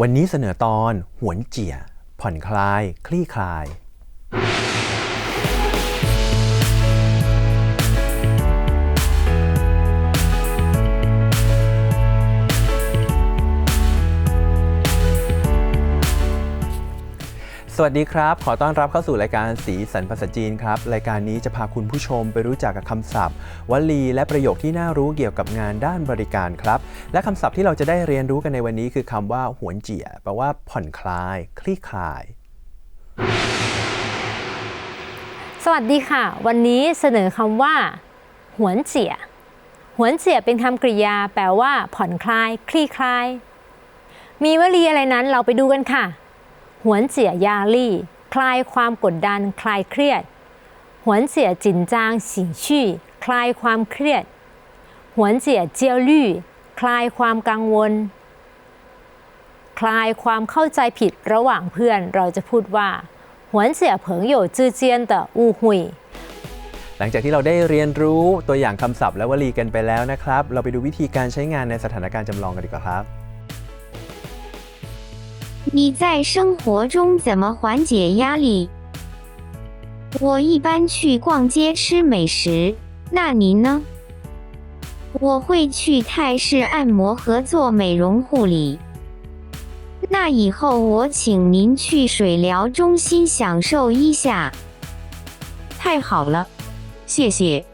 วันนี้เสนอตอนหวนเจี่ยผ่อนคลาย คลี่คลาย สวัสดีครับ ขอต้อนรับเข้าสู่รายการสีสันภาษาจีนครับ รายการนี้จะพาคุณผู้ชมไปรู้จักกับคำศัพท์ วลีและประโยคที่น่ารู้เกี่ยวกับงานด้านบริการครับ และคำศัพท์ที่เราจะได้เรียนรู้กันในวันนี้คือคำว่าหวนเจียแปลว่าผ่อนคลาย คลี่คลาย สวัสดีค่ะ วันนี้เสนอคำว่าหวนเจียหวนเจียเป็นคำกริยา แปลว่า ผ่อนคลาย คลี่คลาย มีวลีอะไรนั้นเราไปดูกันค่ะ หวนเจียยาลี่ คลายความกดดัน คลายเครียด หวนเจียจินจางสิงชี่คลายความเครียด หวนเจียเจียวลี่คลายความกังวล คลายความเข้าใจผิดระหว่างเพื่อนเราจะพูดว่าหวนเสียเผิงอยู่จือเจียนแต่อูหุยหลังจากที่เราได้เรียนรู้ตัวอย่างคำศัพท์และวลีกันไปแล้วนะครับ เราไปดูวิธีการใช้งานในสถานการณ์จำลองกันดีกว่าครับ 你在生活中怎么缓解压力？我一般去逛街吃美食，那您呢？我会去泰式按摩和做美容护理。那以后我请您去水疗中心享受一下。太好了，谢谢。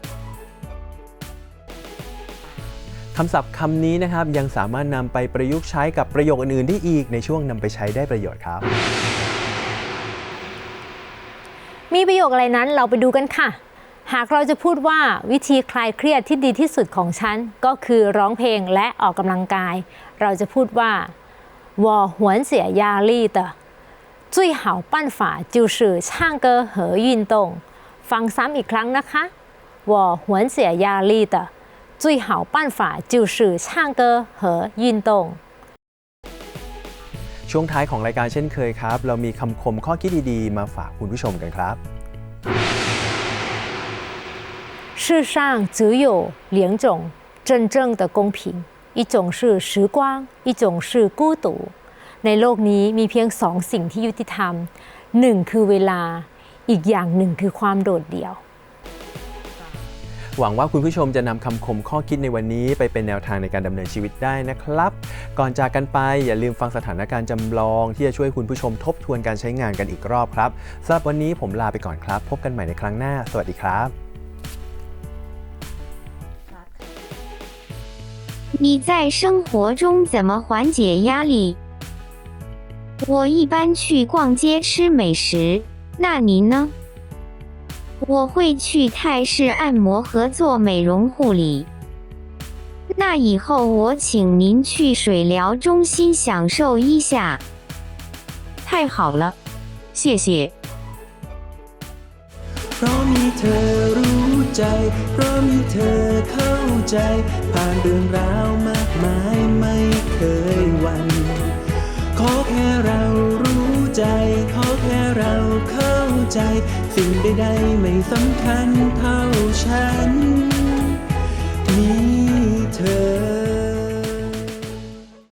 คำศัพท์คำนี้นะครับยังสามารถนำไปประยุกต์ใช้กับประโยคอื่นๆได้อีกในช่วงนำไปใช้ได้ประโยชน์ครับ มีประโยคอะไรนั้นเราไปดูกันค่ะ หากเราจะพูดว่าวิธีคลายเครียดที่ดีที่สุดของฉัน ก็คือร้องเพลงและออกกำลังกาย เราจะพูดว่า我缓解压力的最好办法就是唱歌和运动ฟังซ้ำอีกครั้งนะคะ我缓解压力的 最好办法就是唱歌和运动 ช่วงท้ายของรายการเช่นเคยครับ เรามีคำคมข้อคิดดีๆ มาฝากคุณผู้ชมกันครับ 世上只有两种真正的公平，一种是时光，一种是孤独。ในโลกนี้มีเพียงสองสิ่งที่ยุติธรรมหนึ่งคือเวลา อีกอย่างหนึ่งคือความโดดเดี่ยว หวังว่าคุณผู้ชมจะนำคำคมข้อคิดในวันนี้ไปเป็นแนวทางในการดำเนินชีวิตได้นะครับ ก่อนจากกันไปอย่าลืมฟังสถานการณ์จำลอง ที่จะช่วยคุณผู้ชมทบทวนการใช้งานกันอีกรอบครับสำหรับวันนี้ผมลาไปก่อนครับ พบกันใหม่ในครั้งหน้า สวัสดีครับ 你在生活中怎么缓解压力？我一般去逛街吃美食，那您呢？ 我会去泰式按摩和做美容护理。那以后我请您去水疗中心享受一下。太好了，谢谢。 เพราะมีเธอรู้ใจ เพราะมีเธอเข้าใจ ผ่านเรื่องราวมากมายไม่เคยหวัน ใจ สิ่งใดๆไม่สำคัญเท่าฉัน มีเธอ